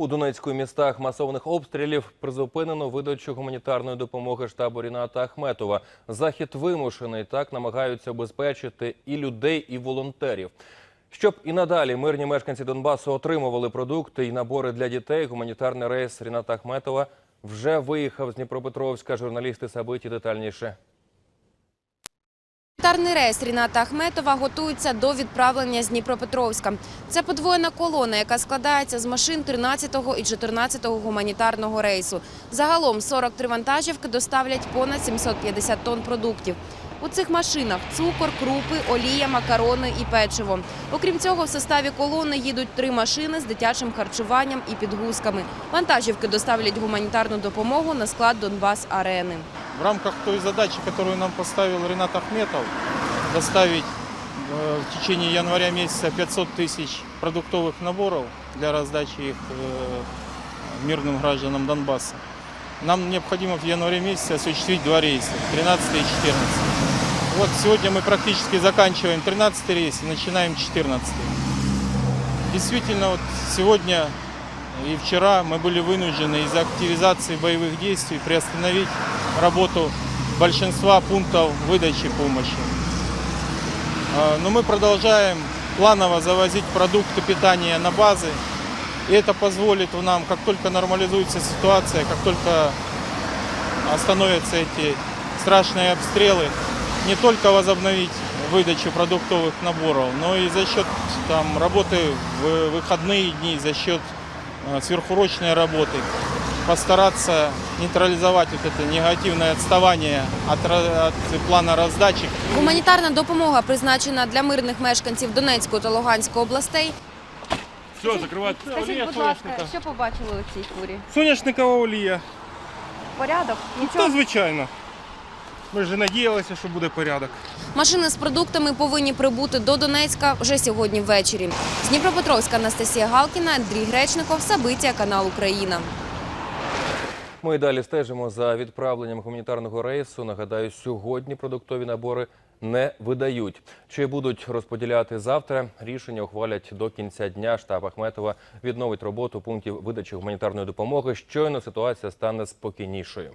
У Донецьку містах масованих обстрілів призупинено видачу гуманітарної допомоги штабу Ріната Ахметова. Захід вимушений так намагаються обезпечити і людей, і волонтерів. Щоб і надалі мирні мешканці Донбасу отримували продукти і набори для дітей. Гуманітарний рейс Ріната Ахметова вже виїхав з Дніпропетровська. Журналісти Сабиті детальніше. Гуманітарний рейс Ріната Ахметова готується до відправлення з Дніпропетровська. Це подвоєна колона, яка складається з машин 13-го і 14-го гуманітарного рейсу. Загалом 43 вантажівки доставлять понад 750 тонн продуктів. У цих машинах цукор, крупи, олія, макарони і печиво. Окрім цього, в составі колони їдуть три машини з дитячим харчуванням і підгузками. Вантажівки доставлять гуманітарну допомогу на склад Донбас-арени. В рамках той задачи, которую нам поставил Ренат Ахметов, доставить э, в течение января месяца 500 тысяч продуктовых наборов для раздачи их э, мирным гражданам Донбасса, нам необходимо в январе месяце осуществить два рейса, 13 и 14. Вот сегодня мы практически заканчиваем 13 рейс и начинаем 14. Действительно, вот сегодня и вчера мы были вынуждены из-за активизации боевых действий приостановить работу большинства пунктов выдачи помощи. А, Но мы продолжаем планово завозить продукты питания на базы. И это позволит нам, как только нормализуется ситуация, как только остановятся эти страшные обстрелы, не только возобновить выдачу продуктовых наборов, но и за счет там, работы в выходные дни, за счет э, сверхурочной работы постараться нейтрализовать вот это негативное отставание от, ра- от плана раздачи. Гуманітарна допомога призначена для мирних мешканців Донецької та Луганської областей. Все, закривати. Скажіть, будь ласка, що побачили у цій фурі? Соняшникова олія. Порядок? Та звичайно. Ми ж надіялися, що буде порядок. Машини з продуктами повинні прибути до Донецька вже сьогодні ввечері. З Дніпропетровська Анастасія Галкіна, Андрій Гречников, Сабиття, канал Україна. Ми далі стежимо за відправленням гуманітарного рейсу. Нагадаю, сьогодні продуктові набори не видають. Чи будуть розподіляти завтра? Рішення ухвалять до кінця дня. Штаб Ахметова відновить роботу пунктів видачі гуманітарної допомоги. Щойно ситуація стане спокійнішою.